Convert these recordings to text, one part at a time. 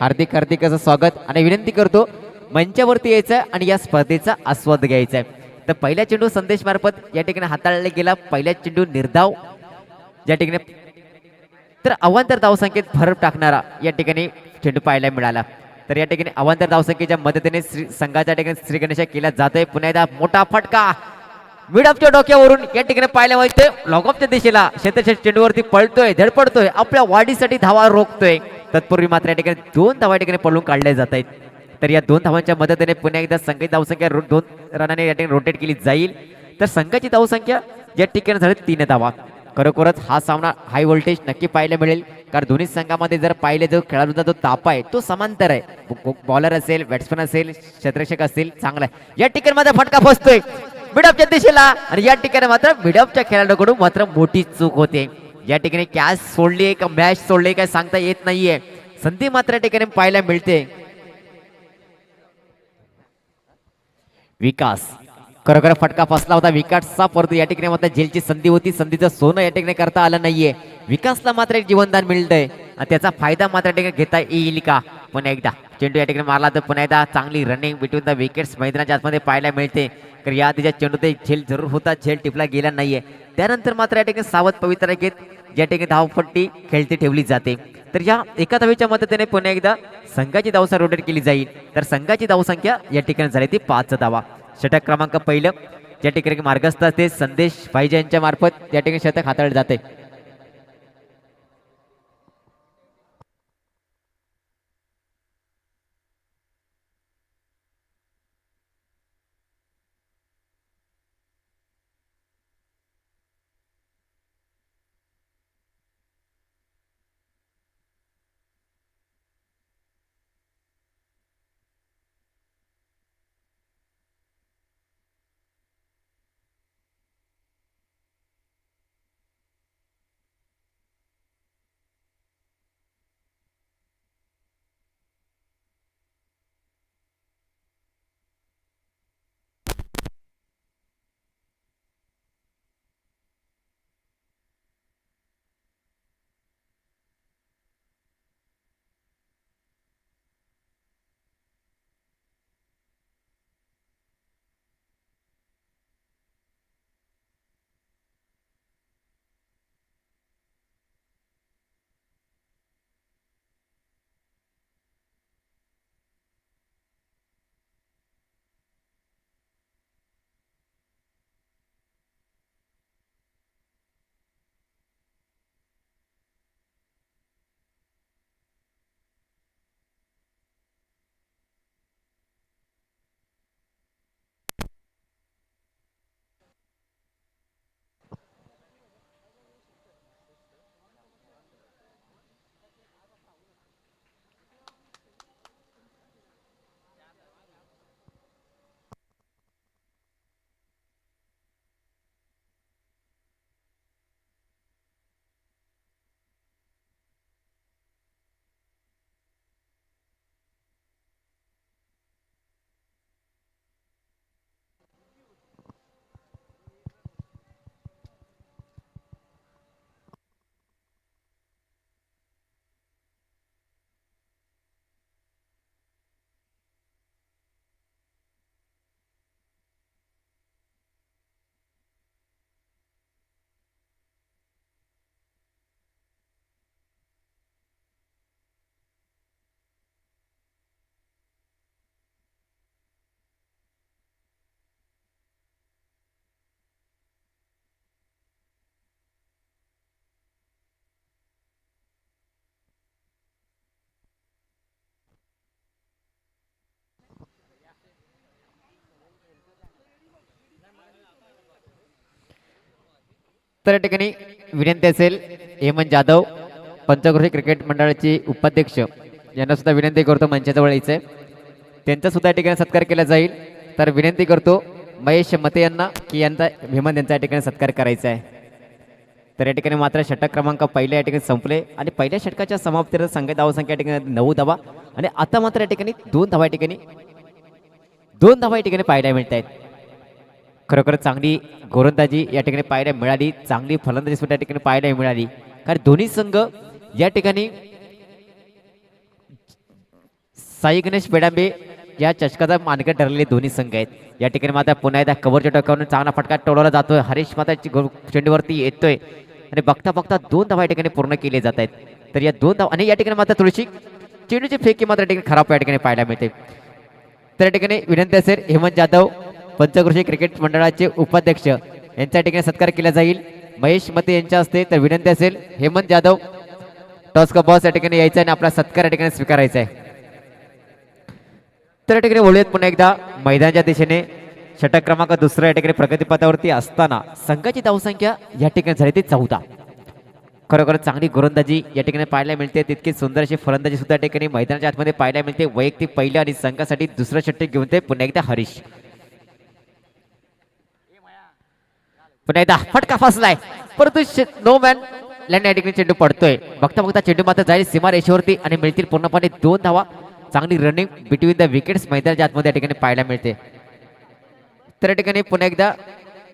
हार्दिक हार्दिक असं स्वागत आणि विनंती करतो मंचावरती यायचं आणि या स्पर्धेचा आस्वाद घ्यायचा आहे. तर पहिल्या चेंडू संदेश मार्फत या ठिकाणी हाताळला गेला पहिल्या चेंडू निर्धाव. या ठिकाणी तर अवांतर धावसंख्येत भर टाकणारा या ठिकाणी चेंडू पाहायला मिळाला. तर या ठिकाणी अवांतर धावसंख्येच्या मदतीने श्री संघाच्या ठिकाणी श्री गणेश केला जातोय. पुन्हा एकदा मोठा फटका. मिडअपच्या डोक्यावरून या ठिकाणी पाहायला मिळतोय लॉकअपच्या दिशेला क्षेत्रक्षेत्र चेंडूवरती पळतोय धडपडतोय आपल्या वाढीसाठी धावा रोखतोय. तत्पूर्वी मात्र या ठिकाणी दोन धावा या ठिकाणी पळून काढल्या जात आहेत. तर या दोन धावांच्या मदतीने पुन्हा एकदा संघाची धावसंख्या दोन रनाने या ठिकाणी रोटेट केली जाईल. तर संघाची धावसंख्या या ठिकाणी झाली तीन धावा. खरोखरच हा सामना हाय व्होल्टेज नक्की पाहायला मिळेल. कारण दोन्ही संघामध्ये जर पाहिले जो खेळाडूचा जो ताप आहे तो समांतर आहे. बॉलर असेल बॅट्समन असेल क्षेत्रक्षक असेल चांगला आहे. या ठिकाणी माझा फटका फसतोय मिडअपच्या दिशेला. आणि या ठिकाणी मात्र मिडअपच्या खेळाडूकडून मात्र मोठी चूक होते. या ठिकाणी कॅच सोडली का? मॅच सोडली काय सांगता येत नाहीये. संधी मात्र या ठिकाणी पाहायला मिळते. विकास. खरोखर फटका फसला होता. विकासचा परंतु या ठिकाणी मात्र झेलची संधी होती. संधीचं सोनं या ठिकाणी करता आलं नाहीये. विकासला मात्र एक जीवनदान मिळतंय. आणि त्याचा फायदा मात्र या ठिकाणी घेता येईल का? पुन्हा एकदा. चेंडू या ठिकाणी मारला तर पुन्हा एकदा चांगली रनिंग बिटवीन द विकेट्स मैदानाच्या आतमध्ये पाहायला मिळते. तर या तिच्या चेंडू ते झेल जरूर होता. झेल टिपला गेला नाहीये. त्यानंतर मात्र या ठिकाणी सावध पवित्रा घेत या ठिकाणी धावपट्टी खेळती ठेवली जाते. तर या एका धावेच्या मदतीने पुन्हा एकदा संघाची धावसा रोटेट केली जाईल. तर संघाची धावसंख्या या ठिकाणी झाली ती पाच धावा. षटक क्रमांक पहिलं. ज्या ठिकाणी मार्गस्थ असते संदेश भाईजा यांच्या मार्फत या ठिकाणी शतक हाताळले जाते. तर या ठिकाणी विनंती असेल हेमंत जाधव पंचकृषी क्रिकेट मंडळाचे उपाध्यक्ष यांना सुद्धा विनंती करतो मंचाजवळ यायचं त्यांचा सुद्धा या ठिकाणी सत्कार केला जाईल. तर विनंती करतो महेश मते यांना की यांचा हेमंत यांचा या ठिकाणी सत्कार करायचा आहे. तर या ठिकाणी मात्र षटक क्रमांक पहिल्या या ठिकाणी संपले आणि पहिल्या षटकाच्या समाप्तीला संघ धावसंख्या या ठिकाणी नऊ धावा आणि आता मात्र या ठिकाणी दोन धावा या ठिकाणी दोन धावा या ठिकाणी पाहायला मिळत आहेत खरोखर चांगली गोलंदाजी या ठिकाणी पाहायला मिळाली. चांगली फलंदाजी सुद्धा या ठिकाणी पाहायला मिळाली. कारण दोन्ही संघ या ठिकाणी साई गणेश बेडांबे या चषकाचा मानकं ठरलेले दोन्ही संघ आहेत. या ठिकाणी मात्र पुन्हा एकदा कव्हरच्या टोकावरून चांगला फटका टोळवला जातोय. हरीश माताची चेंडूवरती येतोय. आणि बघता बघता दोन धावा या ठिकाणी पूर्ण केले जात आहेत. तर या दोन धावा आणि या ठिकाणी मात्र थोडीशी चेंडूची फेकी मात्र या ठिकाणी खराब या ठिकाणी पाहायला मिळते. तर या ठिकाणी विनंती असेल हेमंत जाधव पंचकृषी क्रिकेट मंडळाचे उपाध्यक्ष. यांच्या ठिकाणी सत्कार केला जाईल. महेश मते यांच्या हस्ते तर विनंती असेल हेमंत जाधव. टॉस का बॉस या ठिकाणी यायचा आणि आपला सत्कार या ठिकाणी स्वीकारायचा आहे. तर या ठिकाणी बोलूयात पुन्हा एकदा मैदानाच्या दिशेने. षटक क्रमांक दुसरा या ठिकाणी प्रगतीपथावरती असताना संघाची धावसंख्या या ठिकाणी झाली ती चौदा. खरोखर चांगली गोलंदाजी या ठिकाणी पाहायला मिळते. तितकी सुंदर अशी फलंदाजी सुद्धा या ठिकाणी मैदानाच्या आतमध्ये पाहायला मिळते. वैयक्तिक पहिल्या आणि संघासाठी दुसरं षटक घेऊन ते पुन्हा एकदा हरीश. पुन्हा एकदा फटका फसलाय. परंतु नो मॅन लँड या ठिकाणी चेंडू पडतोय. बघता बघता चेंडू मात्र जाईल सीमा रेषेवरती आणि मिळतील पूर्णपणे दोन धावा. चांगली रनिंग बिटवीन द विकेट्स मैदानाच्या आतमध्ये या ठिकाणी पाहायला मिळते. तर या ठिकाणी पुन्हा एकदा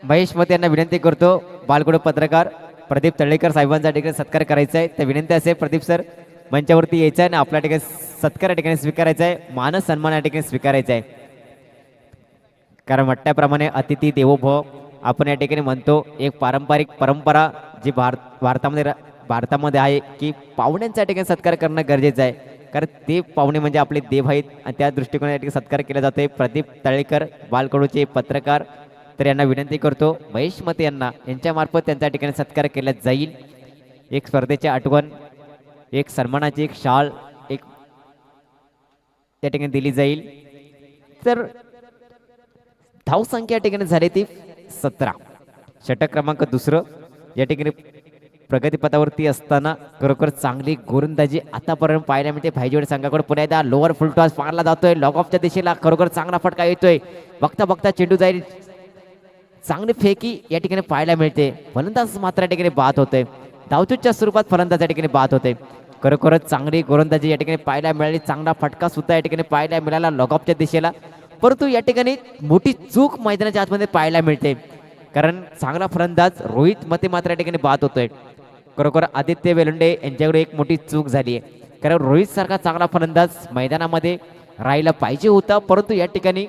महेश मते यांना विनंती करतो बालगुड पत्रकार प्रदीप तळेकर साहेबांचा ठिकाणी सत्कार करायचा आहे. तर विनंती असेल प्रदीप सर मंचावरती यायचं आहे आणि आपल्या ठिकाणी सत्कार या ठिकाणी स्वीकारायचा आहे. मानस सन्मान या ठिकाणी स्वीकारायचा आहे. कारण म्हटल्याप्रमाणे अतिथी देवो भव आपण या ठिकाणी म्हणतो एक पारंपरिक परंपरा जी भारत भारतामध्ये भारतामध्ये आहे की पाहुण्यांचा या ठिकाणी सत्कार करणं गरजेचं आहे. कारण ते पाहुणे म्हणजे आपले देव आहेत आणि त्या दृष्टिकोनात या ठिकाणी सत्कार केला जातोय. प्रदीप तळेकर बालकडूचे पत्रकार तर यांना विनंती करतो महेश मते यांना यांच्यामार्फत त्यांच्या ठिकाणी सत्कार केला जाईल. एक स्पर्धेची आठवण एक सन्मानाची एक शाल एक त्या ठिकाणी दिली जाईल. तर धावसंख्या या ठिकाणी झाली ती सतरा. षटक क्रमांक दुसरं. या ठिकाणी प्रगतीपथावरती असताना खरोखर चांगली गोलंदाजी आतापर्यंत पाहायला मिळते. भाईजोड संघाकडे पुन्हा एकदा लोअर फुल टॉस मारला जातोय. लॉग ऑफच्या दिशेला खरोखर चांगला फटका येतोय. बघता बघता चेंडू जाईल. चांगली फेकी या ठिकाणी पाहायला मिळते. फलंदाज मात्र या ठिकाणी बाद होते धावतूच्या स्वरूपात फलंदाज या ठिकाणी बाद होते. खरोखरच चांगली गोलंदाजी या ठिकाणी पाहायला मिळाली. चांगला फटका सुद्धा या ठिकाणी पाहायला मिळाला. लॉगऑफच्या दिशेला परंतु या ठिकाणी मोठी चूक मैदानाच्या आतमध्ये पाहायला मिळते. कारण चांगला फलंदाज रोहित मते मात्र या ठिकाणी बाद होतोय. खरोखर आदित्य वेलुंडे यांच्याकडे एक मोठी चूक झाली आहे कारण रोहित सारखा चांगला फलंदाज मैदानामध्ये राहायला पाहिजे होता परंतु या ठिकाणी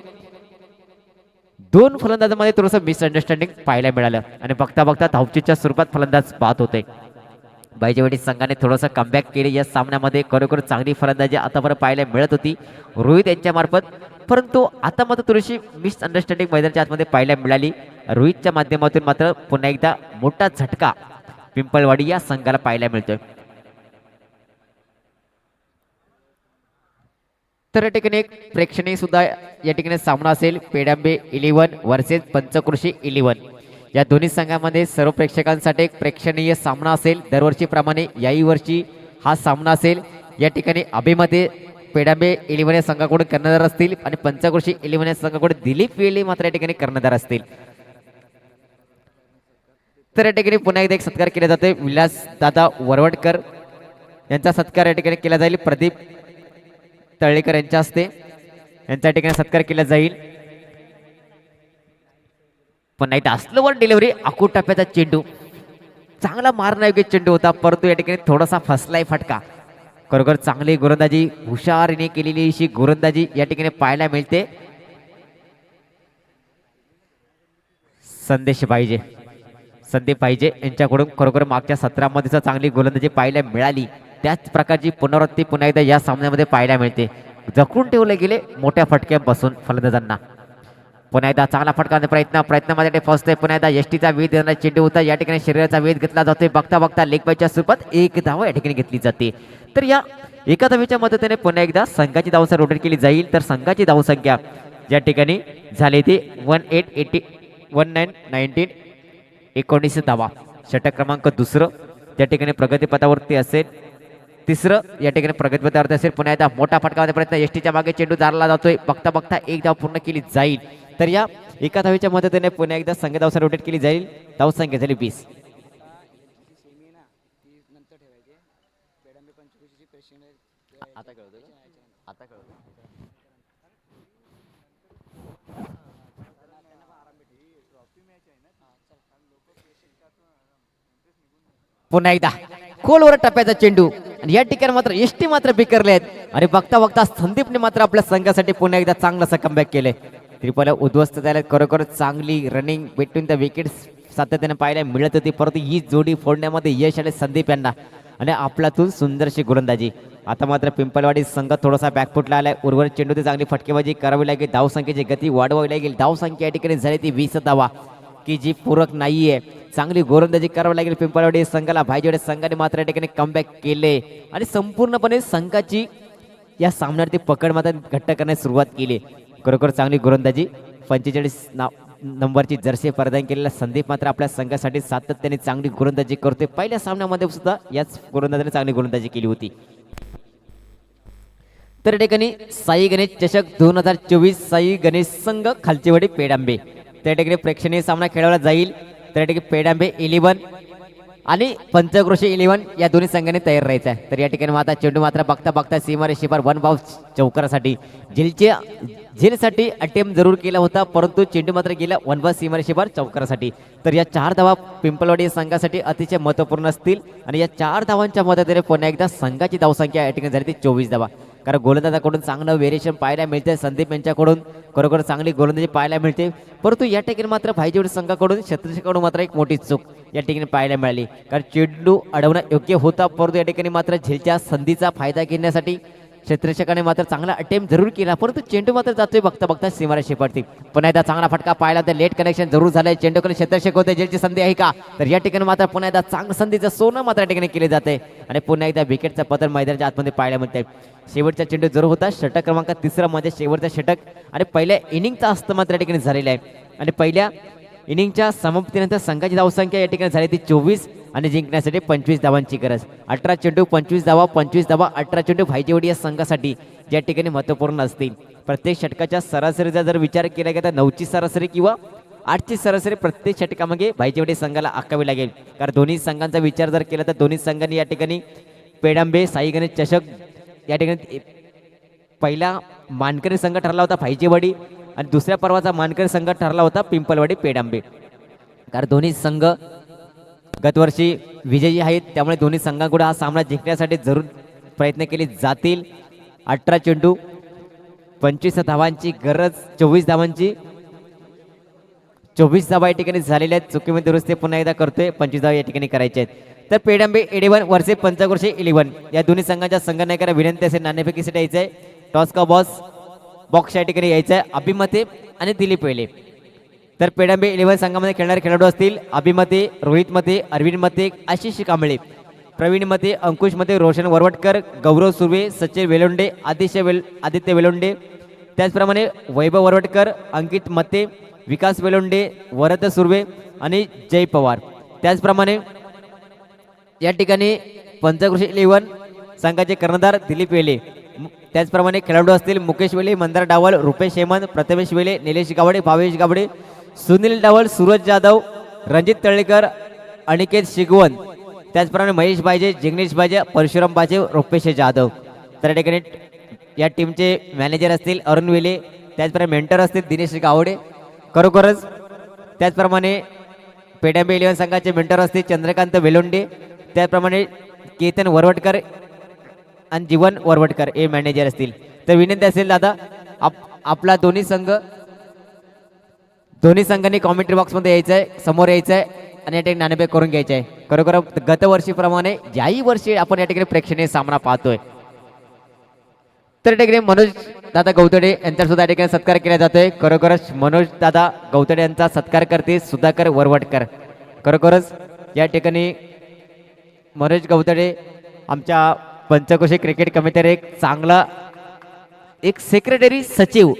दोन फलंदाजामध्ये थोडंसं मिसअंडरस्टँडिंग पाहायला मिळालं. आणि बघता बघता धावचीच्या स्वरूपात फलंदाज पाहत होते बायजेवाडी संघाने थोडंसं कमबॅक केले. या सामन्यामध्ये खरोखर चांगली फलंदाजी आतापर्यंत पाहायला मिळत होती. रोहित यांच्यामार्फत परंतु आता मात्र थोडीशी मिसअंडरस्टँडिंग मैदानाच्या आतमध्ये पाहायला मिळाली. रोहितच्या माध्यमातून मात्र पुन्हा एकदा मोठा झटका पिंपळवाडी या संघाला पाहायला मिळतोय. तर या ठिकाणी एक प्रेक्षणीय सुद्धा या ठिकाणी सामना असेल. Pedambe eleven versus Panchkrushi eleven. या दोन्ही संघामध्ये सर्व प्रेक्षकांसाठी एक प्रेक्षणीय सामना असेल. दरवर्षीप्रमाणे याही वर्षी हा सामना असेल. या ठिकाणी अभेमध्ये पेडांबे इलेव्हन या संघाकडून कर्णधार असतील आणि पंचकृषी इलेव्हन या संघाकडून दिलीप वेळे मात्र या ठिकाणी कर्णधार असतील. तर या ठिकाणी पुन्हा एकदा एक सत्कार केला जातोय. विलास दादा वरवडकर यांचा सत्कार या ठिकाणी केला जाईल. प्रदीप तळेकर यांच्या हस्ते यांच्या ठिकाणी सत्कार केला जाईल. पण नाही असलं वर डिलिव्हरी अकू टप्प्याचा चेंडू. चांगला मारण्यायोग्य चेंडू होता परंतु या ठिकाणी थोडासा फसलाय फटका. खरोखर चांगली गोलंदाजी हुशारीने केलेली अशी गोलंदाजी या ठिकाणी पाहायला मिळते. संदेश पाहिजे. संदीप पाहिजे. यांच्याकडून खरोखर मागच्या सतरामध्ये चांगली गोलंदाजी पाहायला मिळाली. त्याच प्रकारची पुनरावृत्ती पुन्हा एकदा या सामन्यामध्ये पाहायला मिळते. जखून ठेवले गेले मोठ्या फटक्यापासून फलंदाजांना. पुन्हा एकदा चांगला फटकावण्याचा प्रयत्न प्रयत्नामध्ये फसतोय. पुन्हा एकदा एसटीचा वेध देणारा चेंडू होता. या ठिकाणी शरीराचा वेध घेतला जातोय. बघता बघता लेग बायच्या स्वरूपात एक धाव या ठिकाणी घेतली जाते. तर या एका धावेच्या मदतीने पुन्हा एकदा संघाची धावसंख्या रोटेट केली जाईल. तर संघाची धावसंख्या या ठिकाणी झाली ती one eight eighty one nine nineteen एकोणीस धावा षटक क्रमांक दुसरं त्या ठिकाणी प्रगतीपथावरती असेल. तिसरं या ठिकाणी प्रगतीपथावरती असेल. पुन्हा एकदा मोठा फटकावण्याचा प्रयत्न. एसटीच्या मागे चेंडू दारला जातोय. बघता बघता एक धाव पूर्ण केली जाईल. तर या एका धावेच्या मदतीने पुन्हा एकदा संघ धावसा रोटेट केली जाईल. धावसंख्या झाली वीस. आता कळतो आता कळतो पुन्हा एकदा. खोलवर टप्प्याचा चेंडू. आणि या ठिकाणी मात्र एसटी मात्र बिकरले आहेत आणि बघता बघता संदीपने मात्र आपल्या संघासाठी पुन्हा एकदा चांगलं असं कमबॅक केलंय. त्रिपला उद्ध्वस्त झाल्या खरोखर चांगली रनिंग बिटवीन द विकेट सातत्याने पाहायला मिळत होती. परंतु ही जोडी फोडण्यामध्ये यश आले संदीप यांना आणि आपलातून सुंदरशी गोलंदाजी. आता मात्र पिंपलवाडी संघ थोडासा बॅकफुटला आलाय. उर्वरित चेंडूची चांगली फटकेबाजी करावी लागेल. धावसंख्येची गती वाढवावी लागेल. धावसंख्या या ठिकाणी झाली ती वीस धावा की जी पूरक नाहीये. चांगली गोलंदाजी करावी लागेल पिंपळवाडी संघाला. भाईजोडे संघाने मात्र या ठिकाणी कमबॅक केले. आणि संपूर्णपणे संघाची या सामन्यावरती पकड मात्र घट्ट करण्यास सुरुवात केली. खरोखर चांगली गोलंदाजी. पंचेचाळीस नाव नंबरची जर्सी प्रदान केलेला संदीप मात्र आपल्या संघासाठी सातत्याने चांगली गोलंदाजी करतोय. पहिल्या सामन्यामध्ये सुद्धा याच गोलंदाजाने चांगली गोलंदाजी केली होती. तर या ठिकाणी साई गणेश चषक दोन हजार चोवीस साई गणेश संघ खालचेवाडी पेडांबे. त्या ठिकाणी प्रेक्षणीय सामना खेळवला जाईल. त्या ठिकाणी पेडांबे इलेव्हन आणि पंचक्रोशी इलेव्हन या दोन्ही संघाने तयार राहायचं आहे. तर या ठिकाणी माता चेंडू मात्र बघता बघता सीमारे शिपार वन भाव चौकारासाठी झेलचे झेलसाठी अटेम्प्ट जरूर केला होता परंतु चेंडू मात्र गेला वन भाव सीमारे शिपार चौकारासाठी. तर या चार धावा पिंपलवाडी संघासाठी अतिशय महत्त्वपूर्ण असतील आणि या चार धावांच्या मदतीने पुन्हा एकदा संघाची धावसंख्या या ठिकाणी झाली ती चोवीस धावा. कारण गोलंदाजाकडून चांगलं व्हेरिएशन पाहायला मिळते संदीप यांच्याकडून खरोखर चांगली गोलंदाजी पाहायला मिळते. परंतु या ठिकाणी मात्र भाईजेवडी संघाकडून शत्रुकडून मात्र एक मोठी चूक. या ठिकाणी पाहायला मिळाली. कारण चेंडू अडवणं योग्य होता परंतु या ठिकाणी मात्र झेलच्या संधीचा फायदा घेण्यासाठी क्षेत्ररक्षकाने मात्र चांगला अटेम्प्ट जरूर केला परंतु चेंडू मात्र जातोय बघता बघता सीमारा शेपडते पुन्हा एकदा चांगला फटका पाहिला तर लेट कनेक्शन जरूर झालंय. चेंडूकडे क्षेत्ररक्षक होते जेलची संधी आहे का? तर या ठिकाणी मात्र पुन्हा एकदा चांगलं संधीचं सोनं मात्र या ठिकाणी केले जाते आणि पुन्हा एकदा विकेटचा पतन मैदानाच्या आतमध्ये पाहायला मिळते शेवटचा चेंडू जरूर होता षटक क्रमांक तिसरा म्हणजे शेवटचा षटक. आणि पहिल्या इनिंगचा असतं मात्र या ठिकाणी झालेला आहे. आणि पहिल्या इनिंगच्या समाप्तीनंतर संघाची धावसंख्या या ठिकाणी झाली ती चोवीस आणि जिंकण्यासाठी पंचवीस धावांची गरज. अठरा चेंडू पंचवीस धावा पंचवीस धावा अठरा चेंडू फायजेवडी या संघासाठी या ठिकाणी महत्त्वपूर्ण असतील. प्रत्येक षटकाच्या सरासरीचा जर विचार केला गेला तर नऊची सरासरी किंवा आठची सरासरी प्रत्येक षटकामागे भाईजेवडी संघाला आखावी लागेल. कारण दोन्ही संघांचा विचार जर केला तर दोन्ही संघांनी या ठिकाणी पेडांबे साई गणेश चषक या ठिकाणी पहिला मानकरी संघ ठरला होता फायजेवाडी आणि दुसऱ्या पर्वाचा मानकरी संघ ठरला होता पिंपलवाडी पेडांबे. कारण दोन्ही संघ गतवर्षी विजयी आहेत त्यामुळे दोन्ही संघांकडे हा सामना जिंकण्यासाठी जरूर प्रयत्न केले जातील. अठरा चेंडू पंचवीस धावांची गरज चोवीस धावांची चोवीस धावा या ठिकाणी झालेल्या आहेत. चुकीमध्ये दुरुस्ती पुन्हा एकदा करतोय पंचवीस धावा या ठिकाणी करायचे आहेत. तर पेडांबे इलेव्हन वर्षे पंचवर्षे इलेव्हन. या दोन्ही संघांच्या संघनायकाला विनंती असेल नाणेफेकीसाठी यायचं आहे टॉस का बॉस? बॉक्स या ठिकाणी यायचं आहे अभिमते आणि दिलीप वेले तर पेडंबे इलेव्हन संघामध्ये खेळणारे खेळाडू असतील अभिमते रोहित मते अरविंद मते आशिष कांबळे. प्रवीण मते अंकुश मते रोशन वरवटकर गौरव सुर्वे सचिन वेलोंडे आदित्य वेल आदित्य वेलोंडे. त्याचप्रमाणे वैभव वरवटकर अंकित मते विकास वेलोंडे वरद सुर्वे आणि जय पवार. त्याचप्रमाणे या ठिकाणी पंचकृषी इलेव्हन संघाचे कर्णधार दिलीप वेले. त्याचप्रमाणे खेळाडू असतील मुकेश वेले मंदार डावल रुपेश हेमंत प्रथमेश वेले निलेश गावडे भावेश गावडे सुनील डावल सूरज जाधव रणजित तळेकर अनिकेत शिगवण. त्याचप्रमाणे महेश बायजे जिग्नेश बाजे परशुराम बाजे रुपेश जाधव. तर या ठिकाणी या टीमचे मॅनेजर असतील अरुण वेले त्याचप्रमाणे मेंटर असतील दिनेश गावडे. खरोखरच त्याचप्रमाणे पेड्यांबे इलेव्हन संघाचे मेंटर असतील चंद्रकांत वेलोंडे. त्याचप्रमाणे केतन वरवटकर आणि जीवन वरवटकर हे मॅनेजर असतील. तर विनंती असेल दादा आप आपला दोन्ही संघ दोन्ही संघांनी कॉमेंट्री बॉक्समध्ये यायचं आहे समोर यायचं आहे आणि या ठिकाणी नाणेफेक करून घ्यायचं आहे खरोखर गतवर्षीप्रमाणे याही वर्षी आपण या ठिकाणी प्रेक्षणीय सामना पाहतोय तर या ठिकाणी मनोज दादा गौतडे यांचा सुद्धा या ठिकाणी सत्कार केला जातोय. खरोखरच मनोज दादा गौतडे यांचा सत्कार करते सुधाकर वरवटकर. खरोखरच या ठिकाणी मनोज गौतडे आमच्या पंचकोशी क्रिकेट कमिटीवर एक चांगला एक सेक्रेटरी सचिव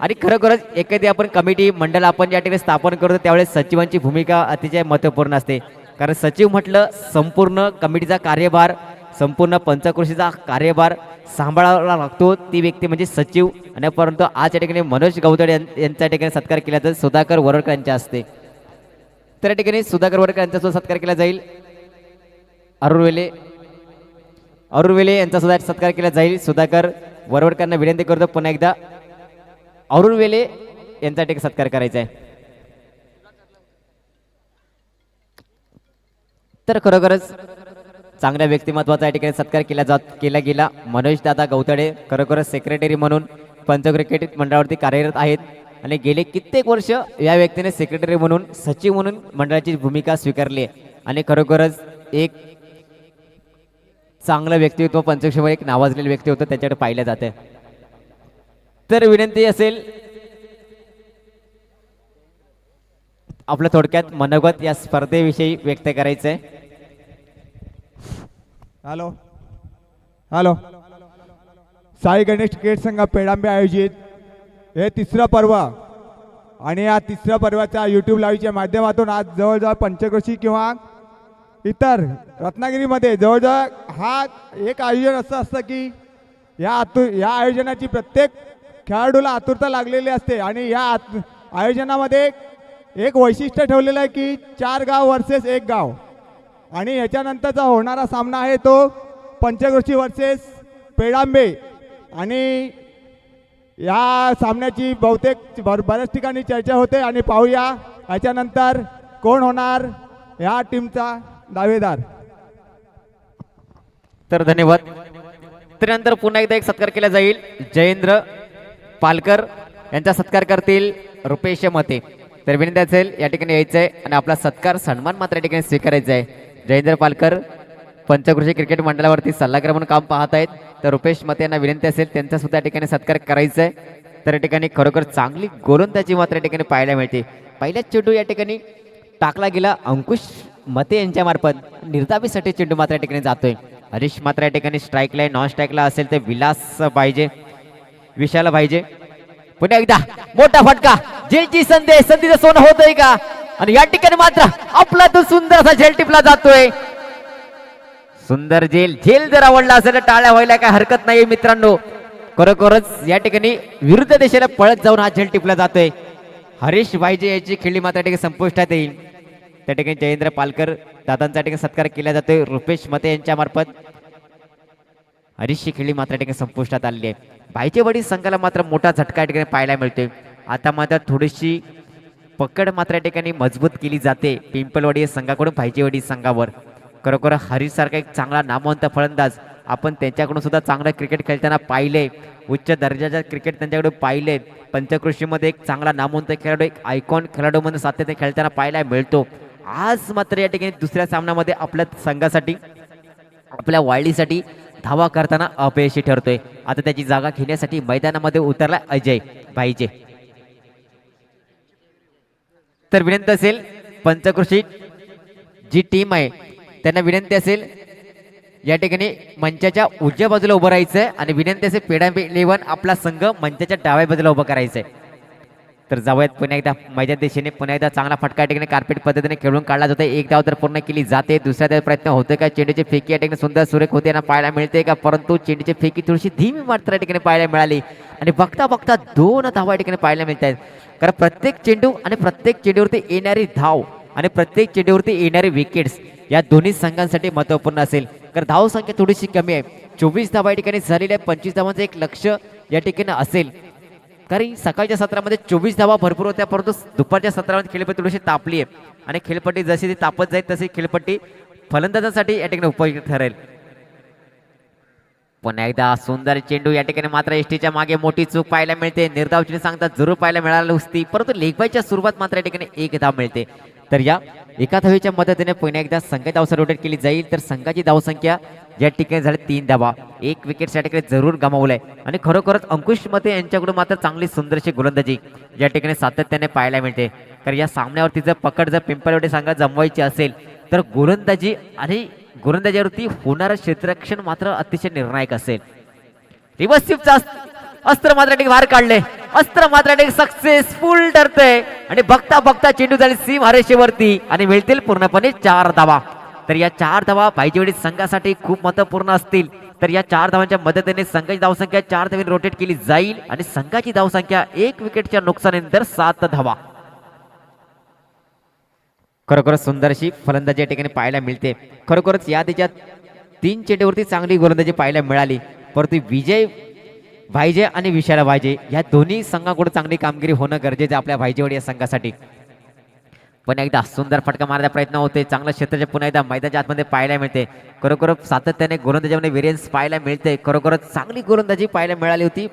आणि खरोखरच एखादी आपण कमिटी मंडळ आपण ज्या ठिकाणी स्थापन करतो त्यावेळेस सचिवांची भूमिका अतिशय महत्त्वपूर्ण असते. कारण सचिव म्हटलं संपूर्ण कमिटीचा कार्यभार संपूर्ण पंचकृषीचा कार्यभार सांभाळावा लागतो. ती व्यक्ती म्हणजे सचिव. आणि परंतु आज या ठिकाणी मनोज गौतड यां- यांच्या ठिकाणी सत्कार केला जाईल. सुधाकर वरडकर यांच्या असते तर या ठिकाणी सुधाकर वरडकर यांचा सुद्धा सत्कार केला जाईल. अरुवेले अरुवेले यांचा सुद्धा सत्कार केला जाईल. सुधाकर वरवडकरांना विनंती करतो पुन्हा एकदा. अरुण वेले यांचा टेक सत्कार करायचा आहे. तर खरोखरच चांगल्या व्यक्तिमत्वाचा या ठिकाणी सत्कार केला जात केला गेला. मनोज दादा गौतडे खरोखरच सेक्रेटरी म्हणून पंच क्रिकेट मंडळावरती कार्यरत आहेत. आणि गेले कित्येक वर्ष या व्यक्तीने सेक्रेटरी म्हणून सचिव म्हणून मंडळाची भूमिका स्वीकारली आहे. आणि खरोखरच एक चांगलं व्यक्तित्व पंचक्षेमध्ये एक नावाजलेलं व्यक्ती होतं त्याच्याकडे पाहिलं जाते. तर विनंती असेल आपलं थोडक्यात मनोगत या स्पर्धेविषयी व्यक्त करायचंय. Hello. Hello. Sai Ganesh cricket संघ पेडांबे आयोजित. हे तिसरं पर्व. आणि या तिसऱ्या पर्वाच्या यूट्यूब लाईव्हच्या माध्यमातून आज जवळजवळ पंचक्रोशी किंवा इतर रत्नागिरीमध्ये जवळजवळ हा एक आयोजन असं असतं की या आतु या आयोजनाची प्रत्येक खेळाडूला आतुरता लागलेली असते आणि या आत आयोजनामध्ये एक वैशिष्ट्य ठेवलेलं आहे की चार गाव वर्सेस एक गाव. आणि याच्यानंतरचा होणारा सामना आहे तो पंचकृषी वर्सेस पेडांबे. आणि या सामन्याची बहुतेक भर बऱ्याच ठिकाणी चर्चा होते आणि पाहूया याच्यानंतर कोण होणार या टीमचा दावेदार. तर धन्यवाद. त्यानंतर पुन्हा एकदा एक सत्कार केला जाईल. जयेंद्र पालकर यांचा सत्कार करतील रुपेश मते. तर विनंती असेल या ठिकाणी यायचं आहे आणि आपला सत्कार सन्मान मात्र या ठिकाणी स्वीकारायचा आहे. जयेंद्र पालकर पंचकृषी क्रिकेट मंडळावरती सल्लागार म्हणून काम पाहत आहेत. तर रुपेश मते यांना विनंती असेल त्यांचा सुद्धा या ठिकाणी सत्कार करायचा आहे तर या ठिकाणी खरोखर चांगली गोलंदाजी मात्र या ठिकाणी पाहायला मिळते. पहिल्याच चेंडू या ठिकाणी टाकला गेला अंकुश मते यांच्या मार्फत निर्धाबीसाठी चेंडू मात्र या ठिकाणी जातोय. हरीश मात्र या ठिकाणी स्ट्राईकला नॉन स्ट्राईकला असेल तर विलास पाहिजे. विशाल पाहिजे. पुन्हा एकदा मोठा फटका. जेलची संधी आहे. संधीचं सोनं होतंय का? आणि या ठिकाणी मात्र आपला तो सुंदर असा झेल टिपला जातोय. सुंदर झेल. झेल जर आवडला असेल तर टाळ्या व्हायला काय हरकत नाही मित्रांनो. खरोखरच या ठिकाणी विरुद्ध दिशेला पळत जाऊन हा झेल टिपला जातोय. हरीश भाईजे याची खेळी मात्र संपुष्टात येईल. त्या ठिकाणी जयेंद्र पालकर दादांचा ठिकाणी सत्कार केला जातोय. रुपेश मते यांच्या मार्फत. हरीशची खेळी मात्र ठिकाणी संपुष्टात आलेली आहे. भाईचेवाडी संघाला मात्र मोठा झटका या ठिकाणी पाहायला मिळतोय. आता मात्र थोडीशी पकड मात्र या ठिकाणी मजबूत केली जाते. पिंपलवाडी या संघाकडून भाईचेवाडी संघावर. खरोखर हरीश सारखा एक चांगला नामवंत फलंदाज आपण त्यांच्याकडून सुद्धा चांगलं क्रिकेट खेळताना पाहिले उच्च दर्जाचा क्रिकेट त्यांच्याकडून पाहिले पंचकृषीमध्ये एक चांगला नामवंत खेळाडू एक आयकॉन खेळाडू म्हणून सातत्याने खेळताना पाहायला मिळतो. आज मात्र या ठिकाणी दुसऱ्या सामन्यामध्ये आपल्या संघासाठी आपल्या वाळलीसाठी धावा करताना अपयशी ठरतोय. आता त्याची जागा घेण्यासाठी मैदानामध्ये उतरला अजय पाहिजे तर विनंती असेल पंचकृषी जी टीम आहे त्यांना विनंती असेल या ठिकाणी मंचाच्या उजव्या बाजूला उभं राहायचंय आणि विनंती असेल पेडांबे इलेव्हन आपला संघ मंचाच्या डाव्या बाजूला उभं करायचंय. तर जाऊयात पुन्हा एकदा. मैदान दिशेने पुन्हा एकदा चांगला फटका या ठिकाणी कार्पेट पद्धतीने खेळून काढला जातो एक धाव तर पूर्ण केली जाते. दुसऱ्या धाव प्रयत्न होतोय का? चेंडूची फेकी या ठिकाणी सुंदर सुरेख होते ना पाहायला मिळते का? परंतु चेंडूची फेकी थोडीशी धीमी मात्र या ठिकाणी पाहायला मिळाली. आणि बघता बघता दोन धावा या ठिकाणी पाहायला मिळत आहेत. कारण प्रत्येक चेंडू आणि प्रत्येक चेंडूवरती येणारी धाव आणि प्रत्येक चेंडूवरती येणारे विकेट्स या दोन्ही संघांसाठी महत्त्वपूर्ण असेल. कारण धाव संख्या थोडीशी कमी आहे. चोवीस धावा या ठिकाणी झालेल्या आहे पंचवीस धावांचं एक लक्ष या ठिकाणी असेल. कारण सकाळच्या सत्रामध्ये चोवीस धावा भरपूर होत्या परंतु दुपारच्या सत्रामध्ये खेळपट्टी थोडीशी तापली आहे. आणि खेळपट्टी जशी ती तापत जाईल तशी खेळपट्टी फलंदाजासाठी या ठिकाणी उपयोगी ठरेल. पण एकदा सुंदर चेंडू या ठिकाणी मात्र एसटीच्या मागे मोठी चूक पाहायला मिळते. निर्धावची सांगतात जरूर पाहायला मिळाली असती परंतु लेखबाईच्या सुरुवात मात्र या ठिकाणी एक धाव मिळते. तर या एका धावेच्या मदतीने पुन्हा एकदा संघाची धावसंख्या रोटेट केली जाईल. तर संघाची धावसंख्या या ठिकाणी झाली तीन धावा. एक विकेट या ठिकाणी जरूर गमावलाय. आणि खरोखरच अंकुश मते यांच्याकडून मात्र चांगली सुंदरशी गोलंदाजी या ठिकाणी सातत्याने पाहायला मिळते. तर या सामन्यावरती जर पकड जर पिंपळवडे संघात जमवायची असेल तर गोलंदाजी आणि गोलंदाजीवरती होणारं क्षेत्ररक्षण मात्र अतिशय निर्णायक असेल. रिवर्सिपचा अस्त्र मात्र बाहेर काढले अस्त्र मात्र सक्सेसफुल ठरतंय. आणि बघता बघता चेंडू झाली सीम हरेशेवरती. आणि मिळतील पूर्णपणे चार धावा. तर या चार धावा पाहिजे वेळी संघासाठी खूप महत्त्वपूर्ण असतील. तर या चार धावांच्या मदतीने संघाची धावसंख्या चार धावी रोटेट केली जाईल. आणि संघाची धावसंख्या एक विकेटच्या नुकसानीनंतर सात धावा. खरोखरच सुंदर अशी फलंदाजी या ठिकाणी पाहायला मिळते. खरोखरच या त्याच्या तीन चेंडूवरती चांगली गोलंदाजी पाहायला मिळाली. परंतु विजय भाईजे आणि विशाला भाईजे या दोन्ही संघाकडून चांगली कामगिरी होणं गरजेचं आपल्या भाईजेवाडी या संघासाठी. पण एकदा सुंदर फटका मारण्याचा प्रयत्न होते चांगलं क्षेत्राचे पुन्हा एकदा मैदानाच्या आतमध्ये पाहायला मिळते खरोखर सातत्याने गोलंदाजीमध्ये व्हेरियन्स पाहायला मिळते खरोखरच चांगली गोलंदाजी पाहायला मिळाली होती.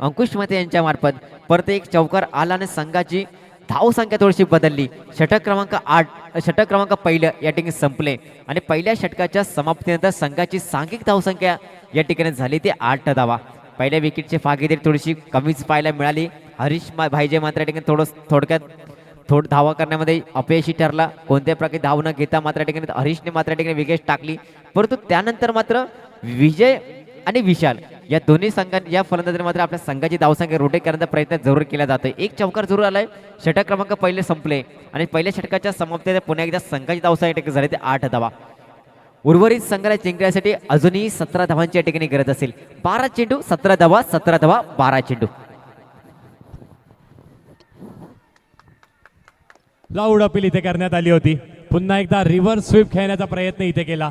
अंकुश मते यांच्या मार्फत परत एक चौकार आला आणि संघाची धाव संख्या थोडीशी बदलली. षटक क्रमांक आठ षटक क्रमांक पहिलं या ठिकाणी संपले. आणि पहिल्या षटकाच्या समाप्तीनंतर संघाची सांघिक धावसंख्या या ठिकाणी झाली. ती आठ धावा. पहिल्या विकेटची फागेदारी थोडीशी कमीच पाहायला मिळाली. हरीश मा- भाईजे मात्र या ठिकाणी थोडं थोडक्यात थोड धावा करण्यामध्ये अपयशी ठरला. कोणत्या प्रकारे धाव न घेता मात्र या ठिकाणी हरीशने मात्र या ठिकाणी विकेट टाकली. परंतु त्यानंतर मात्र विजय आणि विशाल या दोन्ही संघांनी या फलंदाजांनी मात्र आपल्या संघाची धावसंख्या रोटेट करण्याचा प्रयत्न जरूर केला जातोय. एक चौकार जरूर आलाय. षटक क्रमांक पहिले संपले आणि पहिल्या षटकाच्या समाप्तीने पुन्हा एकदा संघाची धावसंख्या झाली. ते आठ धावा. उर्वरित संघाला जिंकण्यासाठी अजूनही सतरा धावांची या ठिकाणी गरज असेल. बारा चेंडू सतरा धावा सतरा धावा बारा चेंडू. लाऊड अपील इथे करण्यात आली होती. पुन्हा एकदा रिव्हर्स स्वीप खेळण्याचा प्रयत्न इथे केला.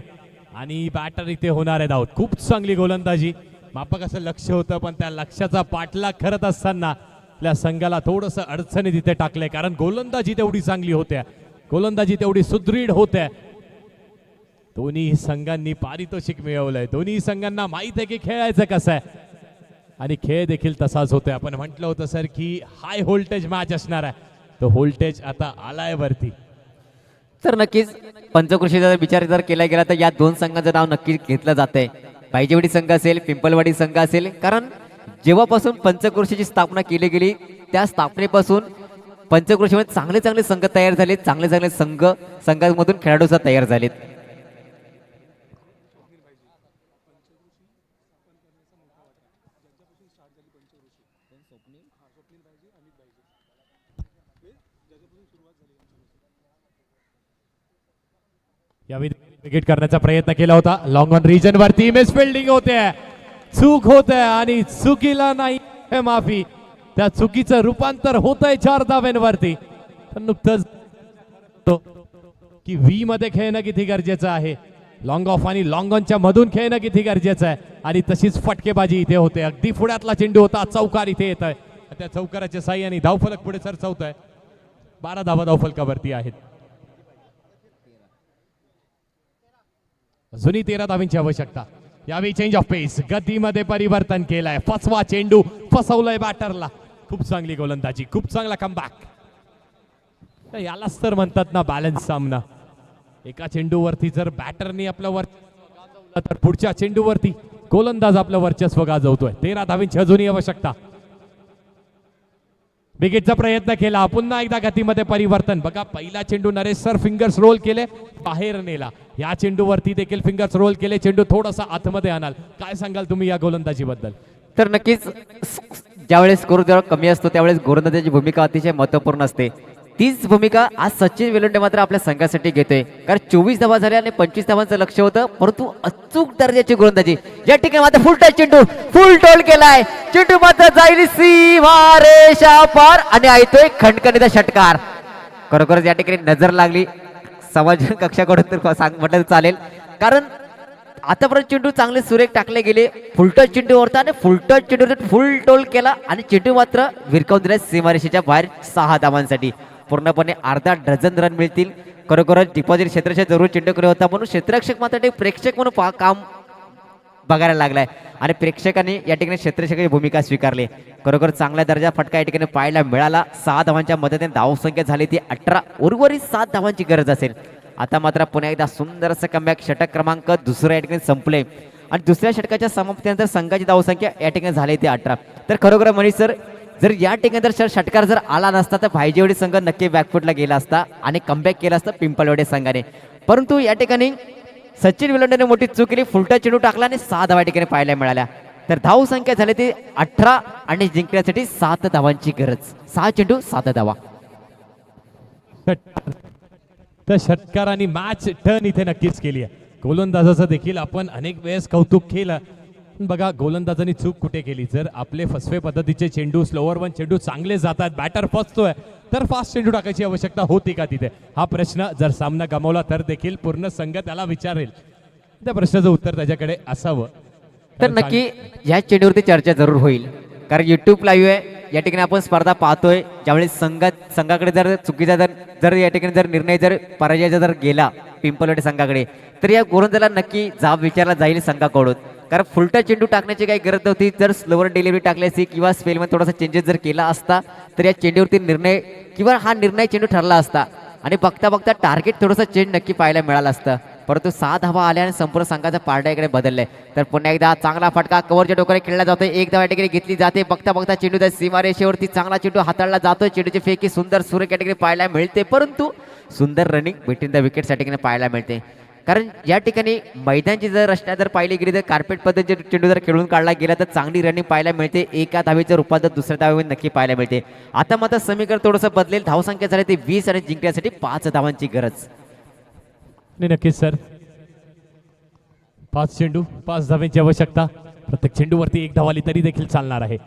आणि बॅटर इथे होणार आहे धावत खूप चांगली गोलंदाजी. मापक असं लक्ष होतं पण त्या लक्षाचा पाठलाग करत असताना आपल्या संघाला थोडंसं अडचणी तिथे टाकलंय. कारण गोलंदाजी तेवढी चांगली होत्या. गोलंदाजी तेवढी सुदृढ होत्या. दोन्ही संघांनी पारितोषिक मिळवलंय. दोन्ही संघांना माहीत आहे की खेळायचं कसं आहे. आणि खेळ देखील तसाच होतोय. आपण म्हटलं होतं सर की हाय व्होल्टेज मॅच असणार आहे. तो व्होल्टेज आता आलाय वरती. तर नक्कीच पंचकृषीचा जर विचार जर केला गेला तर या दोन संघांचं नाव नक्कीच घेतलं जात आहे पाहिजेवाडी संघ असेल पिंपलवाडी संघ असेल कारण जेव्हापासून पंचकृषीची स्थापना केली गेली त्या स्थापनेपासून पंचकृषीमध्ये चांगले चांगले संघ तयार झाले चांगले चांगले संघ संघांमधून खेळाडू तयार झालेत. या विकेट करण्याचा प्रयत्न केला होता. लॉंग ऑन रिजन वरती मिस फिल्डिंग होते. चूक होते आणि चुकीला नाही. हे माफी. त्या चुकीचं रूपांतर होत आहे चार धाव्यांवरती. पण नुकतंच तो की व्ही मध्ये खेळणं किती गरजेचं आहे? लॉंग ऑफ आणि लॉंग ऑनच्या मधून खेळणं किती गरजेचं आहे? आणि तशीच फटकेबाजी इथे होते. अगदी पुढ्यातला चेंडू होता. चौकार इथे येत आहे त्या चौकाराच्या साह्याने धावफलक पुढे सर आहे बारा धावा धावफलकावरती आहेत. अजूनही तेरा धावींची आवश्यकता. यावेळी चेंज ऑफ पेस गतीमध्ये परिवर्तन केलंय. फसवा चेंडू. फसवलंय बॅटरला खूप चांगली गोलंदाजी. खूप चांगला कमबॅक यालाच तर म्हणतात ना बॅलन्स सामना. एका चेंडूवरती जर बॅटरनी आपलं वर तर पुढच्या चेंडूवरती गोलंदाज आपलं वर्चस्व गाजवतोय. तेरा धावींची अजूनही आवश्यकता. विकेटचा प्रयत्न केला. पुन्हा एकदा गतीमध्ये परिवर्तन. बघा पहिला चेंडू नरेश सर फिंगर्स रोल केले बाहेर नेला. या चेंडूवरती देखील फिंगर्स रोल केले. चेंडू थोडासा आतमध्ये आणाल. काय सांगाल तुम्ही या गोलंदाजीबद्दल? तर नक्कीच ज्यावेळेस स्कोर जेव्हा कमी असतो त्यावेळेस गोलंदाजाची भूमिका अतिशय महत्त्वपूर्ण असते. तीच भूमिका आज सचिन वेलुंडे मात्र आपल्या संघासाठी घेतोय. कारण चोवीस धावा झाल्या आणि पंचवीस धावांचं लक्ष होतं परंतु अचूक दर्जाची गोलंदाजी. या ठिकाणी मात्र फुल टच चेंडू फुल टोल केलाय. चेंडू मात्र जाईल सीमा रेषा पार आणि ऐतोय खणखणीचा षटकार. खरोखरच या ठिकाणी नजर लागली. समाज कक्षाकडून तर सांग म्हटलं चालेल. कारण आतापर्यंत चेंडू चांगले सुरेख टाकले गेले. फुलटच चेंडू होता आणि फुलटच चेंडू फुल टोल केला आणि चेंडू मात्र विरकावून दिला सीमारेषेच्या बाहेर सहा धावांसाठी. पूर्णपणे अर्धा डझन रन मिळतील. खरोखरच डिपॉझिट क्षेत्राच्या जरूर चेंडूकडे होता म्हणून क्षेत्ररक्षक मात्र ते प्रेक्षक म्हणून पा- काम बघायला लागलाय. आणि प्रेक्षकांनी या ठिकाणी क्षेत्ररक्षकाची भूमिका स्वीकारली. खरोखर चांगल्या दर्जा फटका या ठिकाणी पाहायला मिळाला. सहा धावांच्या मदतीने धावसंख्या झाली ती अठरा उर्वरित सात धावांची गरज असेल. आता मात्र पुन्हा एकदा सुंदर असं कमबॅक षटक क्रमांक दुसऱ्या या ठिकाणी संपले. आणि दुसऱ्या षटकाच्या समाप्तीनंतर संघाची धावसंख्या या ठिकाणी झाली ती अठरा. तर खरोखर मनीष सर जर या ठिकाणी जर षट- षटकार जर आला नसता तर भाईजेवडी संघ नक्की बॅकफुटला गेला असता आणि कमबॅक केला असता पिंपळवाडी संघाने. परंतु या ठिकाणी सचिन विलंडेने मोठी चूक केली फुलटा चेंडू टाकला आणि सहा धावा ठिकाणी पाहायला मिळाल्या. तर धाव संख्या झाली ती अठरा आणि जिंकण्यासाठी सात धावांची गरज. सहा चेंडू सात धावा. षटकार. तर मॅच टर्न इथे नक्कीच केली आहे. गोलंदाजाचं देखील आपण अनेक वेळेस कौतुक केलं. बघा गोलंदाजांनी चूक कुठे केली? जर आपले फसवे पद्धतीचे चेंडू स्लोअर वन चेंडू चांगले जातात बॅटर फसतोय तर फास्ट चेंडू टाकायची आवश्यकता होती का तिथे? हा प्रश्न जर सामना गमावला तर देखील पूर्ण संघ त्याला विचारेल. त्या प्रश्नाचं उत्तर त्याच्याकडे असावं. तर नक्की या चेंडूवरती चर्चा जरूर होईल. कारण युट्यूब लाईव्ह आहे या ठिकाणी आपण स्पर्धा पाहतोय. ज्यावेळी संघात संघाकडे जर चुकीचा जर जर या ठिकाणी जर निर्णय जर पराजयाचा जर गेला पिंपलवाडी संघाकडे तर या गोलंदाला नक्की जाब विचारला जाईल संघाकडून. कारण फुलटा चेंडू टाकण्याची काही गरज नव्हती. जर स्लोवर डिलिव्हरी टाकली असती किंवा स्पेलमध्ये थोडासा चेंजेस जर केला असता तर या चेंडूवरती निर्णय किंवा हा निर्णय चेंडू ठरला असता. आणि बघता बघता टार्गेट थोडंसं चेंज नक्की पाहायला मिळालं असतं. परंतु सात धावा आल्या आणि संपूर्ण संघाचा पारडा इकडे बदललाय. तर पुन्हा एकदा चांगला फटका कव्हरच्या डोक्याने खेळला जातो एक धावा ठिकाणी घेतली जाते. बघता बघता चेंडू त्या सीमारेषेवरती चांगला चेंडू हाताळला जातोय. चेंडूची फेकी सुंदर सूर्य कॅटेगरी पाहायला मिळते. परंतु सुंदर रनिंग बिटवीन द विकेटसाठी पाहायला मिळते. कारण या ठिकाणी मैदानची जर रचना जर पाहिली गेली तर कार्पेट पद्धतीचे चेंडू जर खेळून काढला गेला तर चांगली रनिंग पाहायला मिळते. एका धावेच्या रूपात जर दुसऱ्या धावेमध्ये नक्की पाहायला मिळते. आता मात्र समीकरण थोडंसं बदलेल. धावसंख्या झाली ते वीस आणि जिंकण्यासाठी पाच धावांची गरज. नाही नक्कीच सर. पाच चेंडू पाच धावेची आवश्यकता. प्रत्येक चेंडूवरती एक धाव आली तरी देखील चालणार आहे.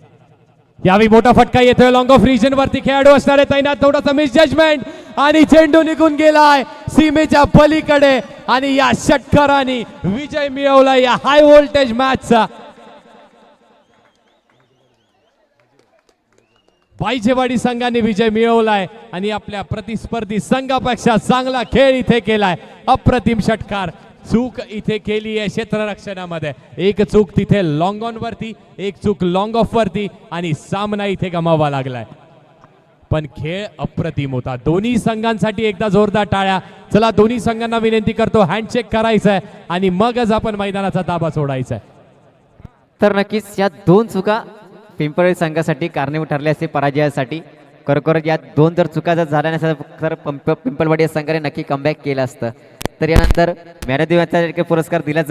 यावेळी मोठा फटका येतोय. लॉंग ऑफ रिजन वरती खेळाडू असणारे तैनात थोडासा मिसजजमेंट आणि चेंडू निघून गेलाय. सीमेच्या पलीकडे. आणि या षटकाराने विजय मिळवला या हाय व्होल्टेज मॅचचा पाहिजेवाडी संघाने विजय मिळवलाय आणि आपल्या प्रतिस्पर्धी संघापेक्षा चांगला खेळ इथे केलाय. अप्रतिम षटकार चूक इथे केली आहे क्षेत्ररक्षणामध्ये. एक चूक तिथे लॉंग ऑन वरती एक चूक लॉंग ऑफ वरती आणि सामना इथे गमावा लागलाय. पण खेळ अप्रतिम होता. दोन्ही संघांसाठी एकदा जोरदार टाळ्या. चला दोन्ही संघांना विनंती करतो हँडचेक करायचा आहे आणि मगच आपण मैदानाचा ताबा सोडायचा आहे तर नक्कीच या दोन चुका पिंपळी संघासाठी कारणीभूत ठरल्या असते पराजयासाठी. खरोखर या दोन जर चुका जर झाल्या नसत्या तर पिंपळवाडी या संघाने नक्की कमबॅक केलं असतं. तर यानंतर मॅरेदिवाचा पुरस्कार दिला जाईल.